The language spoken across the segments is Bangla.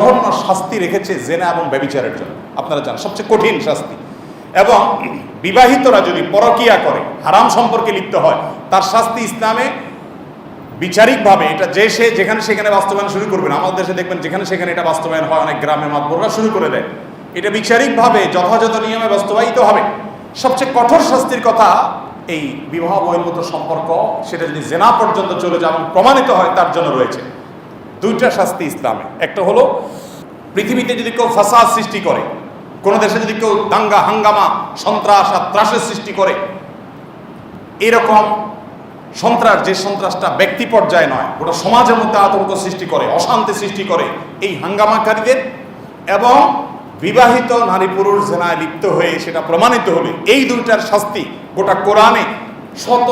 জঘন্য শাস্তি রেখেছে জেনা এবং ব্যবিচারের জন্য। আপনারা জানেন, সবচেয়ে কঠিন শাস্তি। এবং বিবাহিতরা যদি পরকিয়া করে, হারাম সম্পর্কে লিপ্ত হয়, তার শাস্তি ইসলামে বিচারিকভাবে এটা যে সে যেখানে সেখানে বাস্তবায়ন শুরু করবে আমাদের দেশে দেখবেন যেখানে সেখানে এটা বাস্তবায়ন হয়, অনেক গ্রামে মাতবররা শুরু করে দেয়। এটা বিচারিকভাবে যথাযথ নিয়মে বাস্তবায়িত হবে। সবচেয়ে কঠোর শাস্তির কথা এই বিবাহ বহির্ভূত সম্পর্ক, সেটা যদি জেনা পর্যন্ত চলে যায় এবং প্রমাণিত হয়, তার জন্য রয়েছে। দুইটা শাস্তি ইসলামে। একটা হলো, পৃথিবীতে যদি কেউ ফাসাদ সৃষ্টি করে, কোনো দেশে যদি কেউ দাঙ্গা, হাঙ্গামা, সন্ত্রাস আর ত্রাসের সৃষ্টি করে, এরকম সন্ত্রাস, যে সন্ত্রাসটা ব্যক্তি পর্যায়ে নয় ওটা সমাজের মধ্যে আতঙ্ক সৃষ্টি করে, অশান্তি সৃষ্টি করে, এই হাঙ্গামাকারীদের এবং বিবাহিত নারী পুরুষ জেনায় লিপ্ত হয়ে সেটা প্রমাণিত হলে এই দুইটার শাস্তি গোটা কোরআনে শত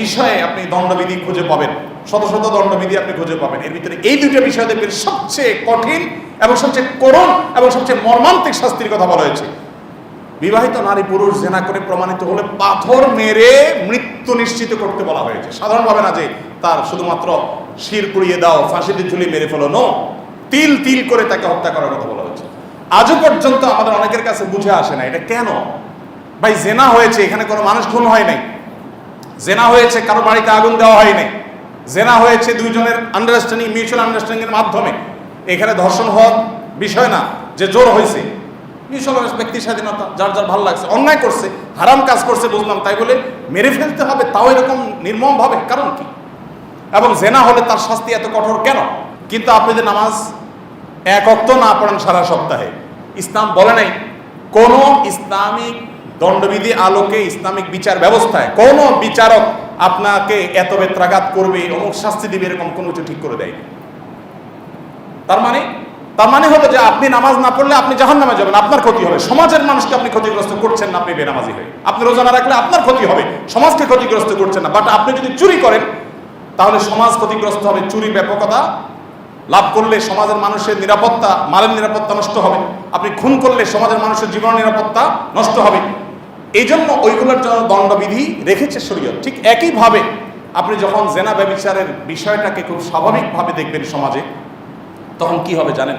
বিষয়ে আপনি দণ্ডবিধি খুঁজে পাবেন। শত শত দণ্ডবিধি আপনি খুঁজে পাবেন। এর ভিতরে এই দুইটা বিষয় দেখবেন সবচেয়ে কঠিন এবং সবচেয়ে করুণ এবং সবচেয়ে মর্মান্তিক শাস্তির কথা বলা হয়েছে। বিবাহিত নারী পুরুষ জেনা করে প্রমাণিত হলে পাথর মেরে মৃত্যু নিশ্চিত করতে বলা হয়েছে। সাধারণভাবে না যে তার শুধুমাত্র শির পুড়িয়ে দাও, ফাঁসিতে ঝুলি মেরে ফেলো, নো। তিল তিল করে তাকে হত্যা করার কথা বলা হয়েছে। আজও পর্যন্ত আমাদের অনেকের কাছে বুঝে আসে না এটা কেন? ভাই, জেনা হয়েছে, এখানে কোনো মানুষ খুন হয় নাই। জেনা হয়েছে, কারও বাড়িতে আগুন দেওয়া হয় নাই। জেনা হয়েছে দুইজনের আন্ডারস্ট্যান্ডিং মিউচুয়াল আন্ডারস্ট্যান্ডিং এর মাধ্যমে। এখানে ধর্ষণ হওয়ার বিষয় না, যে জোর হয়েছে। মিউচুয়াল ব্যক্তি স্বাধীনতা, যার যার ভালো লাগছে, অন্যায় করছে, হারাম কাজ করছে, বুঝলাম, তাই বলে মেরে ফেলতে হবে, তাও এরকম নির্মম ভাবে কারণ কি? এবং জেনা হলে তার শাস্তি এত কঠোর কেন? কিন্তু আপনি যে নামাজ এক অক্ত না পড়েন সারা সপ্তাহে, ইসলাম বলে নাই, কোন ইসলামিক দণ্ডবিধি আলোকে ইসলামিক বিচার ব্যবস্থায়, কোন বিচারক আপনাকে এত বেত্রাঘাত করবে, অমুক শাস্তি দিবে, এরকম কোনো কিছু ঠিক করে দেয়নি। তার মানে? তার মানে হলো যে আপনি নামাজ না পড়লে আপনি জাহান নামে যাবেন, আপনার ক্ষতি হবে। সমাজের মানুষকে আপনি ক্ষতিগ্রস্ত করছেন না, আপনি বেনামাজি হয়ে। আপনি রোজা না রাখলে আপনার ক্ষতি হবে। সমাজকে ক্ষতিগ্রস্ত করছেন না বাট আপনি যদি চুরি করেন, তাহলে সমাজ ক্ষতিগ্রস্ত হবে। চুরি ব্যাপকতা লাভ করলে সমাজের মানুষের নিরাপত্তা, মালের নিরাপত্তা নষ্ট হবে। আপনি খুন করলে সমাজের মানুষের জীবন নিরাপত্তা নষ্ট হবে। এই জন্য ওইগুলোর জন্য দণ্ডবিধি রেখেছে শরীয়ত। ঠিক একইভাবে আপনি যখন জেনা ব্যবিচারের বিষয়টাকে খুব স্বাভাবিকভাবে দেখবেন সমাজে, তখন কি হবে জানেন?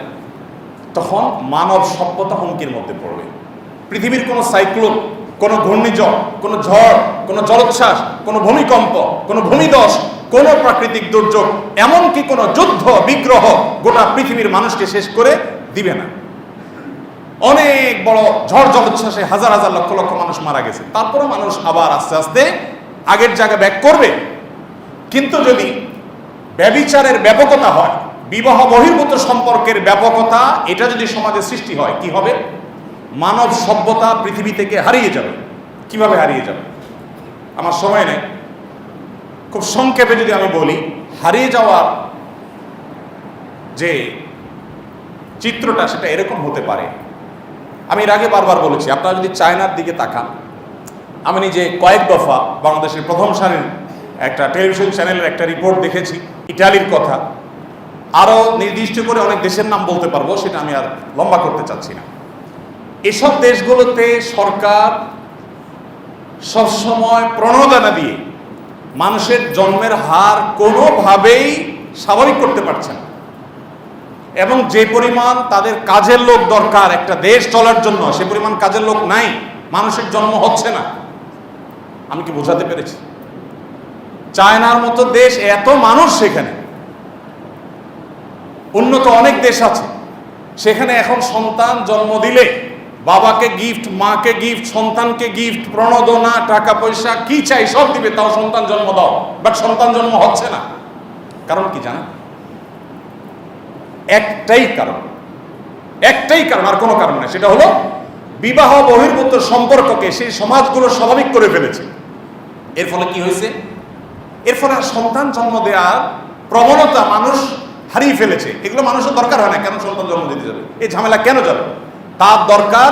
তখন মানব সভ্যতা হুমকির মধ্যে পড়বে। পৃথিবীর কোনো সাইক্লোন, কোনো ঘূর্ণিঝড়, কোনো ঝড়, কোনো জলোচ্ছ্বাস, কোনো ভূমিকম্প, কোনো ভূমিদশ, কোনো প্রাকৃতিক দুর্যোগ, এমনকি কোনো যুদ্ধ, বিগ্রহ গোটা পৃথিবীর মানুষকে শেষ করে দিবে না। অনেক বড় ঝড় জলোচ্ছ্বাসে হাজার হাজার লক্ষ লক্ষ মানুষ মারা গেছে। তারপরে মানুষ আবার আস্তে আস্তে আগের জায়গা ব্যাক করবে। কিন্তু যদি ব্যবিচারের ব্যাপকতা হয়, বিবাহ বহির্ভূত সম্পর্কের ব্যাপকতা, এটা যদি সমাজে সৃষ্টি হয়, কি হবে? মানব সভ্যতা পৃথিবী থেকে হারিয়ে যাবে। কীভাবে হারিয়ে যাবে? আমার সময় নেই। খুব সংক্ষেপে যদি আমি বলি, হারিয়ে যাওয়ার যে চিত্রটা, সেটা এরকম হতে পারে। আমি এর আগে বারবার বলেছি, আপনারা যদি চায়নার দিকে তাকান, আমি নিজে কয়েক দফা বাংলাদেশের প্রথম সারির একটা টেলিভিশন চ্যানেলের একটা রিপোর্ট দেখেছি, ইটালির কথা। আরও নির্দিষ্ট করে অনেক দেশের নাম বলতে পারব, সেটা আমি আর লম্বা করতে চাচ্ছি না। এসব দেশগুলোতে সরকার সবসময় প্রণোদনা দিয়ে মানুষের জন্মের হার কোনোভাবেই স্বাভাবিক করতে পারছে না। এবং যে পরিমাণ তাদের কাজের লোক দরকার, একটা দেশ চলার জন্য, সে পরিমাণ কাজের লোক নাই, মানুষের জন্ম হচ্ছে না। আমি কি বোঝাতে পেরেছি? চায়নার মতো দেশ এত মানুষ সেখানে। উন্নত অনেক দেশ আছে। সেখানে এখন সন্তান জন্ম দিলে, বাবাকে গিফট মাকে গিফট সন্তানকে গিফট প্রণোদনা, টাকা পয়সা, কি চাই সব দিবে, তাও সন্তান জন্ম দাও। বাট সন্তান জন্ম হচ্ছে না। কারণ কি জানা একটাই কারণ। একটাই কারণ, আর কোনো কারণ না সেটা হলো বিবাহ বহির্ভূত সম্পর্ককে সেই সমাজগুলো স্বাভাবিক করে ফেলেছে। এর ফলে কি হয়েছে? এর ফলে সন্তান জন্ম দেওয়ার প্রবণতা মানুষ হারিয়ে ফেলেছে। এগুলো মানুষের দরকার হয় না, কেন সন্তান জন্ম দিতে যাবে? এই ঝামেলা কেন যাবে? তার দরকার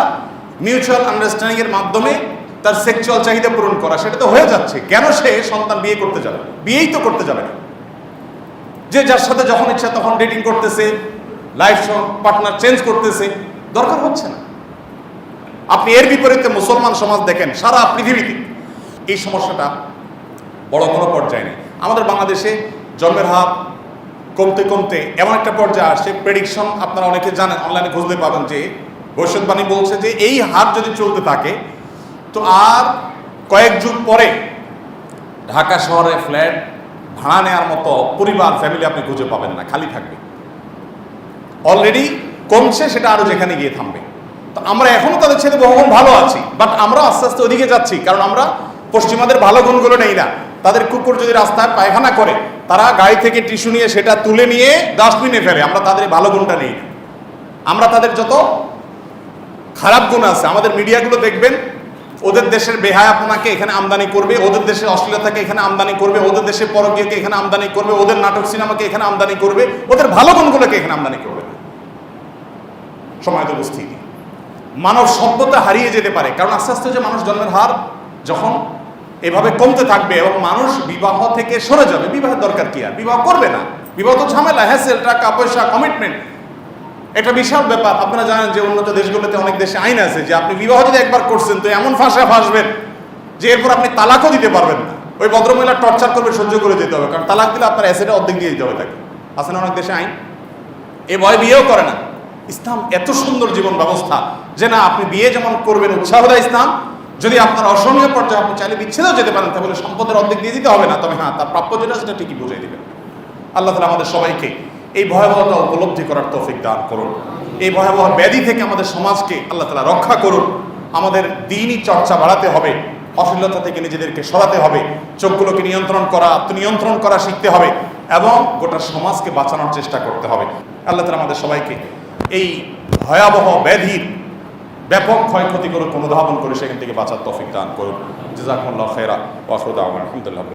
মিউচুয়াল আন্ডারস্ট্যান্ডিং এর মাধ্যমে তার সেক্সুয়াল চাহিদা পূরণ করা। সেটা তো হয়ে যাচ্ছে। কেন সে সন্তান বিয়ে করতে যাবে? বিয়েই তো করতে যাবে না। যে যার সাথে যখন ইচ্ছা তখন ডেটিং করতেছে লাইফ পার্টনার চেঞ্জ করতেছে, দরকার হচ্ছে না। আপনি এর বিপরীতে মুসলমান সমাজ দেখেন, সারা পৃথিবীতে। এই সমস্যাটা বড় কোনো পর্যায়ে নেই। আমাদের বাংলাদেশে জন্মের হার কমতে কমতে এমন একটা পর্যায়ে আসছে প্রেডিকশন আপনারা অনেকে জানেন অনলাইনে খুঁজতে পাবেন যে ভবিষ্যৎবাণী বলছে যে এই হার যদি চলতে থাকে, তো আর কয়েক যুগ পরে ঢাকা শহরে ফ্ল্যাট ভাড়া নেওয়ার মতো পরিবার ফ্যামিলি আপনি খুঁজে পাবেন না, খালি থাকবে। অলরেডি কমছে, সেটা আরও যেখানে গিয়ে থামবে। তো আমরা এখনও তাদের ছেলে বহুগুণ ভালো আছি বাট আমরা আস্তে আস্তে ওদিকে যাচ্ছি, কারণ আমরা পশ্চিমাদের ভালো গুণগুলো নেই না। তাদের কুকুর যদি রাস্তায় পায়খানা করে, তারা গাড়ি থেকে টিস্যু নিয়ে সেটা তুলে নিয়ে ডাস্টবিনে ফেলে, আমরা তাদের ভালো গুণটা নেই না। আমরা তাদের যত খারাপ গুণ আছে, আমাদের মিডিয়াগুলো দেখবেন ওদের দেশের বেহায়াপনাকে এখানে আমদানি করবে, ওদের দেশের অশ্লীলতাকে এখানে আমদানি করবে, ওদের দেশের পরকীয়কে এখানে আমদানি করবে, ওদের নাটক সিনেমাকে এখানে আমদানি করবে, ওদের ভালো গুণগুলোকে এখানে আমদানি করবে। সময় তো উপস্থিতি মানব সভ্যতা হারিয়ে যেতে পারে, কারণ আস্তে আস্তে যে মানুষ জন্মের হার যখন এভাবে কমতে থাকবে এবং মানুষ বিবাহ থেকে সরে যাবে, বিবাহের দরকার কি আর? বিবাহ করবে না। বিবাহ তো ঝামেলা হ্যাসেল টাকা, পয়সা কমিটমেন্ট এটা বিশাল ব্যাপার, আপনারা জানেন যে উন্নত দেশগুলোতে অনেক দেশে আইন আছে যে আপনি বিবাহ যদি একবার করছেন, তো এমন ফাঁসা ফাঁসবেন যে এরপর আপনি তালাকও দিতে পারবেন না। ওই ভদ্রমহিলা টর্চার করবে, সহ্য করে যেতে হবে, কারণ তালাক দিলে আপনার অ্যাসেটে অর্ধেক দিয়ে দিতে হবে তাকে। না অনেক দেশে আইন? এ ভয় বিয়েও করে না। ইসলাম এত সুন্দর জীবন ব্যবস্থা যে না, আপনি বিয়ে যেমন করবেন উৎসাহ দেয় ইসলাম, যদি আপনার অসহনীয় পর্যায়ে আপনি চাইলে বিচ্ছেদও যেতে পারেন, তাহলে সম্পদের অর্ধেক দিয়ে দিতে হবে না। তবে হ্যাঁ তার প্রাপ্য যেটা, সেটা ঠিকই বুঝিয়ে দিবেন। আল্লাহ তালা আমাদের সবাইকে এই ভয়াবহতা উপলব্ধি করার তৌফিক দান করুন। এই ভয়াবহ ব্যাধি থেকে আমাদের সমাজকে আল্লাহ তালা রক্ষা করুন। আমাদের দিনই চর্চা বাড়াতে হবে, অশ্লীলতা থেকে নিজেদেরকে সরাতে হবে, চোখগুলোকে নিয়ন্ত্রণ করা, আত্মনিয়ন্ত্রণ করা শিখতে হবে এবং গোটা সমাজকে বাঁচানোর চেষ্টা করতে হবে। আল্লাহ তালা আমাদের সবাইকে এই ভয়াবহ ব্যাধির ব্যাপক ক্ষয়ক্ষতি করে অনুধাবন করে সেখান থেকে বাঁচার তফিক দান করুন। জাজাকুমুল্লাহ খেরা ওয়াসুদ আলহামদুলিল্লাহ।